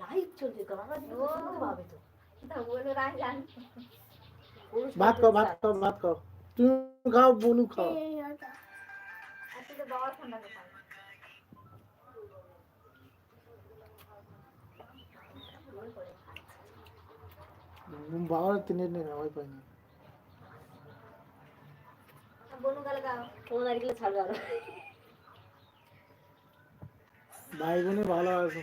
Light চলছে গলাটা পাবে তো তা। বলে রাখ জান। ভাত খাও ভাত খাও ভাত খাও। তুমি খাও বোনু খাও। আজকে তো বাবা ঠান্ডা খায় বাবার তিনের নেই ওই পাইনি ভাই বোনে ভালো আছে।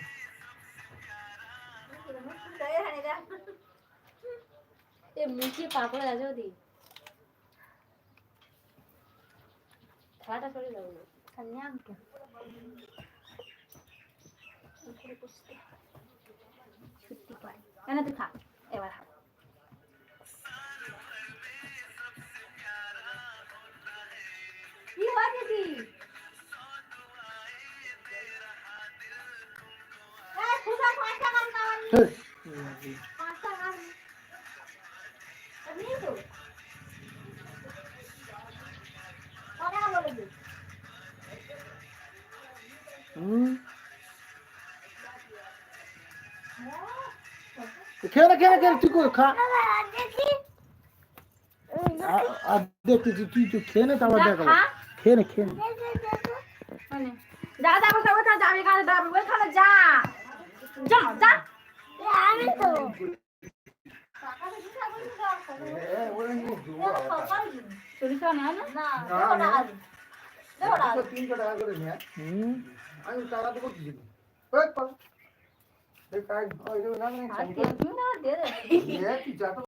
মিষ্টি পাপড় আছে ওদি। খাটা সরে যাব না কন্যাম কে ছুটি পাই খেয়ে না খেয়ে না খেয়ে তুই খা। আর দেখতেছি তুই তুই খেয়ে নে তারপর দেখাবো। খেয়ে নে খেয়ে নে। যা যা বসে বসে ওইখানে যা। যা যা। আমি তো চল্লিশ টাকা নেয় না না দেখো টাকা দিন। দেখো টাকা দিন। হুম আর কি, তুমি না